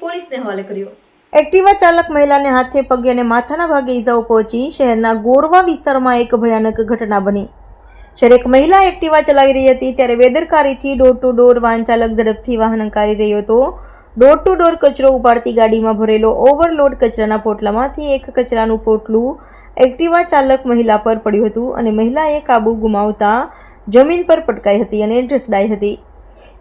પોલીસને હવાલે કર્યો. એક્ટિવા ચાલક મહિલાને હાથે પગે અને માથાના ભાગે ઈજાઓ પહોંચી શહેરના ગોરવા વિસ્તારમાં એક ભયાનક ઘટના બની. જ્યારે એક મહિલા એક્ટિવા ચલાવી રહી હતી, ત્યારે બેદરકારીથી ડોર ટુ ડોર વાહન ચાલક ઝડપથી વાહન હંકારી રહ્યો હતો. ડોર ટુ ડોર કચરો ઉપાડતી ગાડીમાં ભરેલો ઓવરલોડ કચરાના પોટલામાંથી એક કચરાનું પોટલું એક્ટિવા ચાલક મહિલા પર પડ્યું હતું અને મહિલાએ કાબુ ગુમાવતા જમીન પર પટકાઈ હતી અને ઢસડાઈ હતી.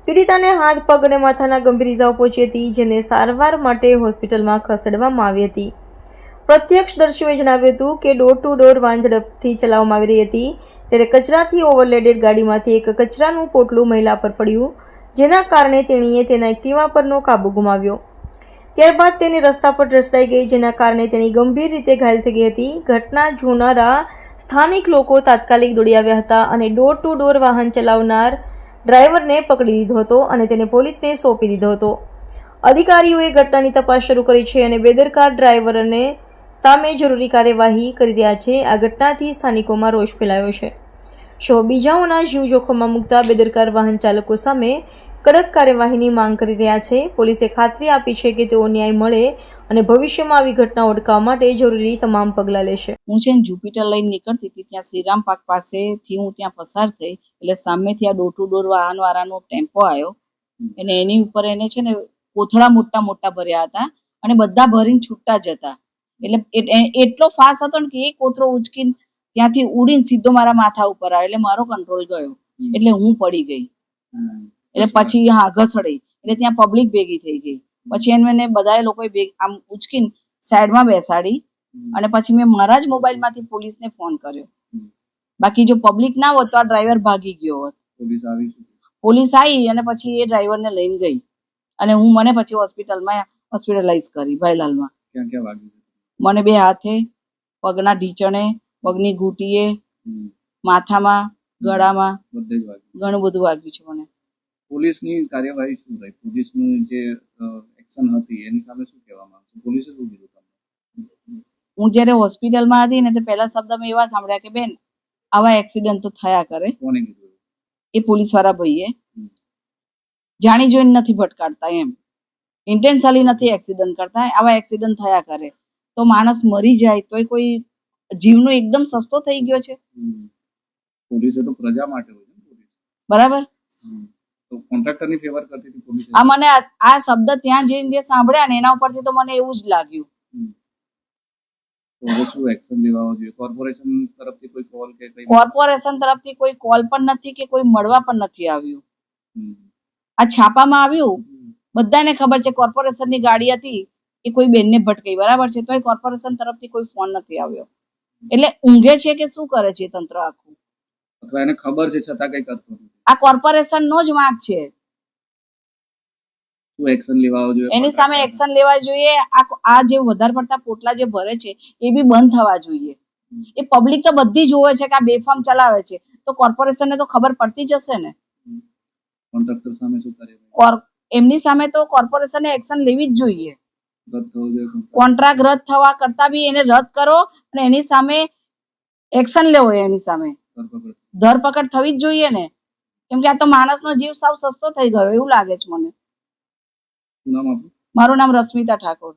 પીડિતાને હાથ, પગ અને માથાના ગંભીર ઇજાઓ પહોંચી હતી, જેને સારવાર માટે હોસ્પિટલમાં ખસેડવામાં આવી હતી. પ્રત્યક્ષદર્શીઓએ જણાવ્યું હતું કે ડોર ટુ ડોર વાહન ઝડપથી ચલાવવામાં આવી રહી હતી. ત્યારે કચરાથી ઓવરલેડેડ ગાડીમાંથી એક કચરાનું પોટલું મહિલા પર પડ્યું, જેના કારણે તેણીએ તેના એક્ટિવા પરનો કાબુ ગુમાવ્યો. ત્યારબાદ તેની રસ્તા પર ઢસડાઈ ગઈ, જેના કારણે તેની ગંભીર રીતે ઘાયલ થઈ ગઈ હતી. ઘટના જોનારા સ્થાનિક લોકો તાત્કાલિક દોડી આવ્યા હતા અને ડોર ટુ ડોર વાહન ચલાવનાર ડ્રાઈવરને પકડી લીધો હતો અને તેને પોલીસને સોંપી દીધો હતો. અધિકારીઓએ ઘટનાની તપાસ શરૂ કરી છે અને બેદરકાર ડ્રાઈવરને સામે જરૂરી કાર્યવાહી કરી રહ્યા છે. આ ઘટનાથી સ્થાનિકોમાં રોષ ફેલાયો છે. શો બીજાઓના જીવ જોખમમાં મૂકતા બેદરકાર વાહન ચાલકો સામે કડક કાર્યવાહીની માંગ કરી રહ્યા છે. પોલીસે ખાતરી આપી છે કે તેઓ ન્યાય મળે અને ભવિષ્યમાં આવી ઘટના અટકાવવા માટે જરૂરી તમામ પગલાં લેશે. હું છે જુપિટર લઈને નીકળતી હતી, ત્યાં શ્રીરામ પાક પાસેથી હું ત્યાં પસાર થઈ એટલે સામેથી આ ડોર ટુ ડોર વાહન વાળાનો ટેમ્પો આવ્યો. અને એની ઉપર એને છે ને કોથળા મોટા મોટા ભર્યા હતા અને બધા ભરીને છૂટતા જ હતા. એટલે એટલો ફાસ્ટ હતો ને કે એ કોથળો ઉચકીને ત્યાંથી ઉડીને સીધો મારા માથા ઉપર આવ્યો. એટલે મારો કંટ્રોલ ગયો. એટલે હું પડી ગઈ. એટલે પછી હા ઘસડી. એટલે ત્યાં પબ્લિક ભેગી થઈ ગઈ. પછી એને મેં બધા લોકોએ આમ ઉચકીને સાઈડમાં બેસાડી. અને પછી મેં મારા જ મોબાઈલમાંથી પોલીસને ફોન કર્યો. બાકી જો પબ્લિક ના હોત તો આ ડ્રાઈવર ભાગી ગયો હોત. પોલીસ આવી પોલીસ આવી અને પછી એ ડ્રાઈવરને લઈને ગઈ. અને હું મને પછી હોસ્પિટલમાં હોસ્પિટલાઇઝ કરી ભાઈલાલમાં. મને બે હાથે પગના ઢીચણે પગની ઘૂંટીએ માથામાં ગળામાં બધે ઘણું બધું વાગ્યું છે મને. પોલીસની કાર્યવાહી શું રહી? પોલીસનું જે એક્શન હતી એની સામે શું કહેવામાં આવશે? પોલીસે શું કીધું તમને? હું જ્યારે હોસ્પિટલમાં હતી ને તો પહેલા શબ્દ મેં એવા સાંભળ્યા કે બેન આવા એક્સિડન્ટ તો થયા કરે. કોને કીધું એ પોલીસવાળા ભાઈએ જાણી જોઈને નથી ભટકાડતા એમ. ઇન્ટેન્શનલી નથી એક્સિડન્ટ કરતા. આવા એક્સિડન્ટ થયા કરે. તો માણસ મરી જાય તોય કોઈ જીવનો એકદમ સસ્તો થઈ ગયો છે. પોલીસ તો પ્રજા માટે હોય છે બરાબર. તો કોન્ટ્રાક્ટરની ફેવર કરતી હતી પોલીસ. આ મને આ- શબ્દ ત્યાં જઈને જે સાંભળ્યા ને એના ઉપરથી તો મને એવું જ લાગ્યું. હમ. તો હવે શું એક્શન લેવા જોઈએ? કોર્પોરેશન તરફથી કોઈ કોલ કે કઈ? કોર્પોરેશન તરફથી કોઈ કોલ પણ નથી કે કોઈ મળવા પણ નથી આવ્યું. આ છાપામાં આવ્યું? બધાને ખબર છે કોર્પોરેશનની ગાડી હતી એ કોઈ બેનને ભટકાઈ. બરાબર છે? તોય કોર્પોરેશન તરફથી કોઈ ફોન નથી આવ્યો. એટલે ઊંઘે છે કે શું કરે છે તંત્ર આખું? અથવા એને ખબર છે છતાં કઈ કરતો નથી. આ કોર્પોરેશન નો જ વાંક છે. શું એક્શન લેવા જોઈએ? એની સામે એક્શન લેવા જોઈએ. આ આ જે વધારે પડતા પોટલા જે ભરે છે એ બી બંધ થવા જોઈએ. એ પબ્લિક તો બધી જોવે છે કે આ બેફામ ચલાવે છે. તો કોર્પોરેશનને તો ખબર પડતી જ હશે ને કોન્ટ્રાક્ટર સામે શું કરે? એમની સામે તો કોર્પોરેશને એક્શન લેવી જ જોઈએ. કોન્ટ્રાક્ટ રદ થવા કરતા બી એને રદ કરો અને એની સામે એક્શન લેવો એની સામે. ધરપકડ. થવી જ જોઈએ ને. કેમ કે આ તો માણસનો જીવ સાવ સસ્તો થઈ ગયો એવું લાગે છે મને. મારું નામ રશ્મિતા ઠાકોર.